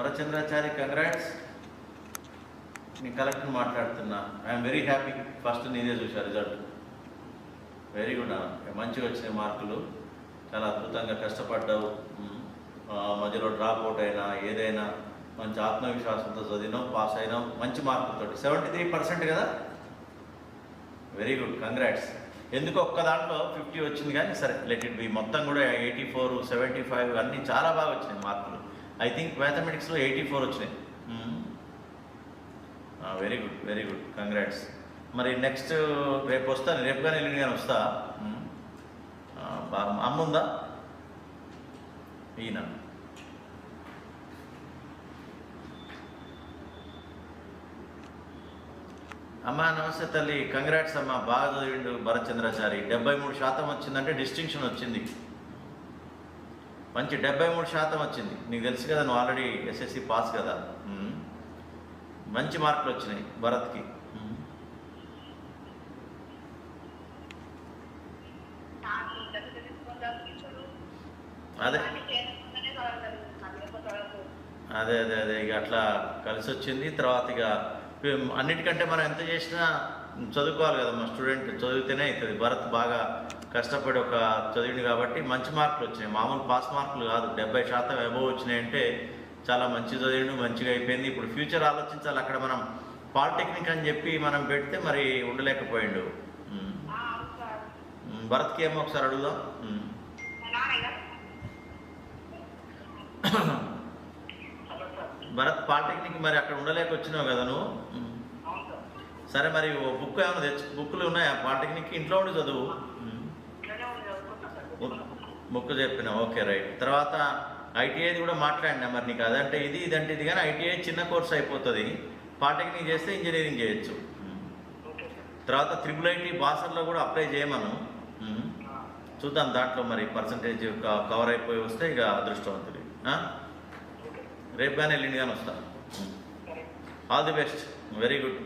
భరచంద్రాచారి congrats నేను collector మాట్లాడుతున్నా. I'm very happy first నీదే చూసా రిజల్ట్ వెరీ గుడ్ మంచిగా వచ్చినాయి మార్కులు. చాలా అద్భుతంగా కష్టపడ్డావు. మధ్యలో డ్రాప్ అవుట్ అయినా ఏదైనా మంచి ఆత్మవిశ్వాసంతో చదివినాం పాస్ అయినాం మంచి మార్కులతో సెవెంటీ త్రీ పర్సెంట్ కదా? వెరీ గుడ్ కంగ్రాట్స్ ఎందుకు ఒక్క దాంట్లో ఫిఫ్టీ వచ్చింది కానీ సరే లెట్ ఇట్ బి మొత్తం కూడా ఎయిటీ ఫోర్ సెవెంటీ ఫైవ్ అన్నీ చాలా బాగా వచ్చినాయి మార్కులు. ఐ థింక్ మ్యాథమెటిక్స్లో ఎయిటీ ఫోర్ వచ్చినాయి. Very good very good congrats మరి నెక్స్ట్ రేపు వస్తాను రేపు కానీ ఎల్లుండి కానీ వస్తా? Hmm. Ah, బా- అమ్మ ఉందా? ఈయన. అమ్మా నమస్తే తల్లి. కంగ్రాట్స్ అమ్మా. బాగా చదివిండు భరత్చంద్రాచారి డెబ్బై మూడు శాతం వచ్చిందంటే డిస్టింక్షన్ వచ్చింది. మంచి డెబ్బై మూడు శాతం వచ్చింది. నీకు తెలుసు కదా నువ్వు ఆల్రెడీ ఎస్ఎస్సి పాస్ కదా. మంచి మార్కులు వచ్చినాయి భరత్కి. అదే. అదే అదే అదే. ఇక అట్లా కలిసి వచ్చింది. తర్వాత ఇక అన్నిటికంటే మనం ఎంత చేసినా చదువుకోవాలి కదా మా స్టూడెంట్. చదివితేనే అవుతుంది భరత్ బాగా కష్టపడి ఒక చదివింది కాబట్టి మంచి మార్కులు వచ్చినాయి. మామూలు పాస్ మార్కులు కాదు. డెబ్బై శాతం అబోవ్ వచ్చినాయి అంటే చాలా మంచి చదివిండు మంచిగా అయిపోయింది. ఇప్పుడు ఫ్యూచర్ ఆలోచించాలి. అక్కడ మనం పాలిటెక్నిక్ అని చెప్పి మనం పెడితే మరి ఉండలేకపోయిండు. భరత్కి ఏమో ఒకసారి అడుగుదాం. భరత్ పాలిటెక్నిక్ మరి అక్కడ ఉండలేక వచ్చినావు కదా నువ్వు? సార్. మరి ఓ బుక్ ఏమైనా తెచ్చు బుక్లు ఉన్నాయా? పాలిటెక్నిక్ ఇంట్లో ఉండి చదువు. ముక్కు చెప్పిన ఓకే రైట్. తర్వాత ఐటీఐది కూడా మాట్లాడినా మరి నీకు? అదంటే ఇది ఇదంటే ఇది కానీ ఐటీఐ చిన్న కోర్స్ అయిపోతుంది. పాలిటెక్నిక్ చేస్తే ఇంజనీరింగ్ చేయొచ్చు. తర్వాత త్రిబుల్ ఐటీ బాసర్లో కూడా అప్లై చేయమను. చూద్దాం దాంట్లో మరి పర్సంటేజ్ కవర్ అయిపోయి వస్తే ఇక అదృష్టవంతుడి రేపు కానీ ఎల్లుండి కానీ వస్తాను all the best. Very good.